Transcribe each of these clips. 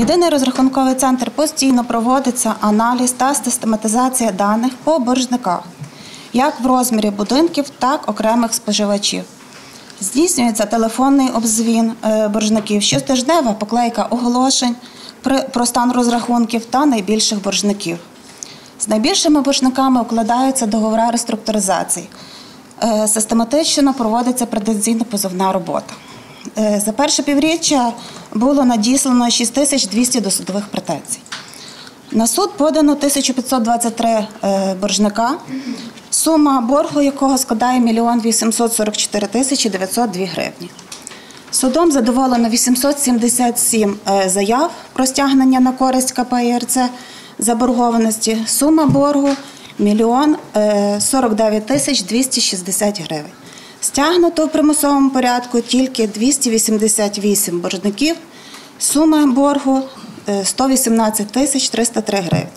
Єдиний розрахунковий центр постійно проводиться аналіз та систематизація даних по боржниках, як в розмірі будинків, так і окремих споживачів. Здійснюється телефонний обзвін е, боржників, щотижнева поклейка оголошень про стан розрахунків та найбільших боржників. З найбільшими боржниками укладаються договори реструктуризації. Е, Систематично проводиться претензійно-позовна робота. Е, За перше півріччя було надіслано 6200 досудових претензій. На суд подано 1523 е, боржника, сума боргу якого складає 1 844 тисячі 902 гривні. Судом задоволено 877 е, заяв про стягнення на користь КП ІРЦ заборгованості. Сума боргу 1 49 тисяч 260 гривень. Стягнуто в примусовому порядку тільки 288 боржників. Сума боргу е, 118 тисяч 303 гривні.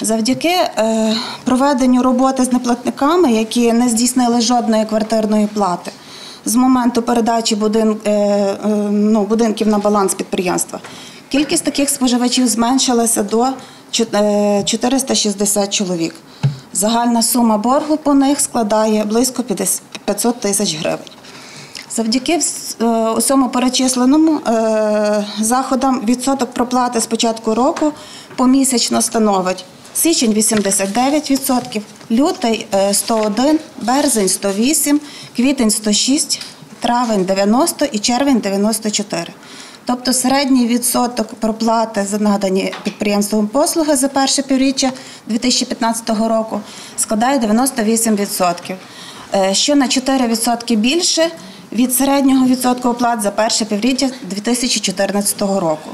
Завдяки е, проведенню роботи з неплатниками, які не здійснили жодної квартирної плати з моменту передачі е, е, ну, будинків на баланс підприємства, кількість таких споживачів зменшилася до е, 460 чоловік. Загальна сума боргу по них складає близько 500 тисяч гривень. Завдяки е, усьому перечисленому е, заходам відсоток проплати з початку року помісячно становить січень 89%, лютий е, 101, березень 108, квітень 106, травень 90 і червень 94. Тобто середній відсоток проплати за надані підприємством послуги за перше півріччя 2015 року складає 98%, е, що на 4% більше від середнього відсотку оплат за перше півріччя 2014 року.